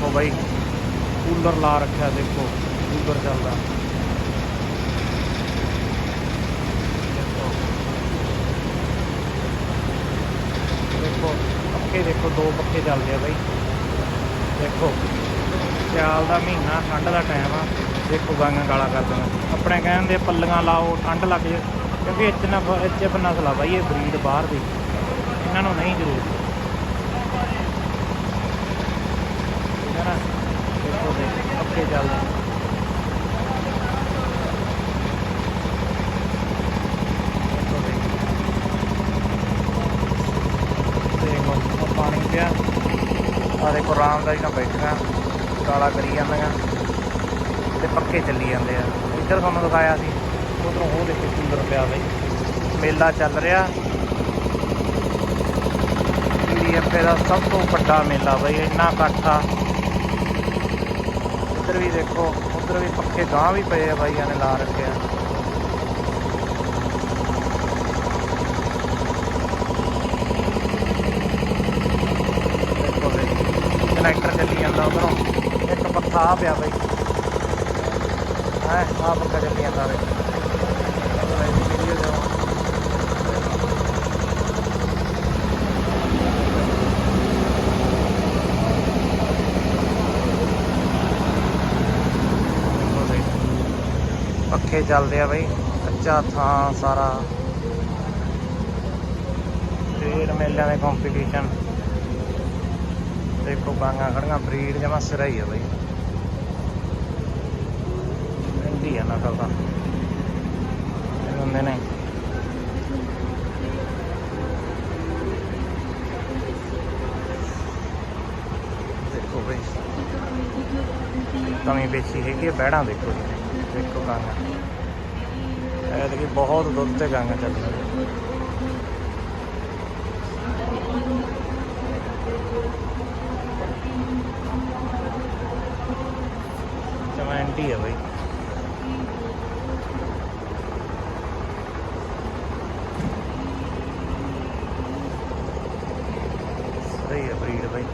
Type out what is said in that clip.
ਦੇਖੋ ਬਾਈ, ਕੂਲਰ ਲਾ ਰੱਖਿਆ ਦੇਖੋ, ਕੂਲਰ ਚੱਲਦਾ। ਦੇਖੋ। ਦੇਖੋ, ਪੱਖੇ ਦੇਖੋ, ਦੋ ਪੱਖੇ ਚੱਲਦੇ ਆ ਬਾਈ। ਦੇਖੋ, ਸਿਆਲ ਦਾ ਮਹੀਨਾ, ਠੰਡ ਦਾ ਟਾਈਮ ਆ। ਦੇਖੋ ਗਾਂਗਾ ਗਾਲਾ ਕਰਦੀਆਂ। ਆਪਣੇ ਕਹਿੰਦੇ ਪੱਲੀਆਂ ਲਾਓ, ਠੰਡ ਲੱਗ ਜੇ। ਕਿਉਂਕਿ ਇੱਥੇ ਨਾ ਇੱਚ ਨਸਲ ਆ ਬਾਈ, ਇਹ ਬਰੀਡ ਬਾਹਰ ਦੀ। ਇਹਨਾਂ ਨੂੰ ਨਹੀਂ ਜ਼ਰੂਰਤ ਠੀਕ ਹੈ ਨਾ ਦੇਖੋ ਦੇ ਪੱਕੇ ਚੱਲਦੇ ਪਾਣੀ ਪਿਆ। ਆ ਦੇਖੋ ਆਰਾਮ ਦਾ ਨਾਲ ਬੈਠਣਾ ਕਾਲਾ ਕਰੀ ਜਾਂਦੀਆਂ। ਤੇ ਪੱਕੇ ਚੱਲੀ ਜਾਂਦੇ ਆ। ਇੱਧਰ ਤੁਹਾਨੂੰ ਦਿਖਾਇਆ ਸੀ। ਉਧਰੋਂ ਉਹ ਦੇਖੋ ਕੂਲਰ ਪਿਆ ਬਈ। ਮੇਲਾ ਚੱਲ ਰਿਹਾ। ਪੀਡੀਐਫ ਦਾ ਸਭ ਤੋਂ ਵੱਡਾ ਮੇਲਾ ਬਈ, ਇੰਨਾ ਇਕੱਠਾ। ਇੱਧਰ ਵੀ ਦੇਖੋ ਉੱਧਰ ਵੀ ਪੱਕੇ ਗਾਂ ਵੀ ਪਏ ਆ ਬਾਈਆਂ ਨੇ ਲਾ ਰੱਖੇ ਆ ਦੇਖੋ ਬਈ ਕਨੈਕਟਰ ਚੱਲੀ ਜਾਂਦਾ ਉਧਰੋਂ ਇੱਕ ਪੱਖਾ ਆ ਪਿਆ ਬਈ। ਹੈ ਆ ਪੱਖਾ ਚੱਲੀ ਜਾਂਦਾ ਵੇ ਵੀਡੀਓ ਦੇ ਦੇਖੋ ਬਈ ਪੱਖੇ ਚੱਲਦੇ ਆ ਬਈ, ਕੱਚਾ ਥਾਂ ਸਾਰਾ। ਫੇਰ ਮੇਲਿਆਂ ਦੇ ਕੰਪੀਟੀਸ਼ਨ ਦੇਖੋ ਬਾਂਗਾ ਖੜੀਆਂ ਬਰੀਡ ਜਮਾ ਸਿਰਾ ਹੀ ਆ ਬਈ। ਇੰਡੀ ਆ ਨਕਲ ਦਾ ਹੁੰਦੇ ਨੇ। ਦੇਖੋ ਬਈ, ਕਮੀ ਬੇਚੀ ਹੈਗੀ ਆ, ਬਹਿਣਾ ਦੇਖੋ ਜੀ। ਗਾਂਗਾ। ਐਤਕੀ ਬਹੁਤ ਦੁੱਧ ਤੇ ਗਾਂਗਾ ਚੱਲਦਾ ਚਮੈਂਟੀ ਹੈ ਬਈ। ਸਹੀ ਹੈ ਬਰੀਡ ਬਈ।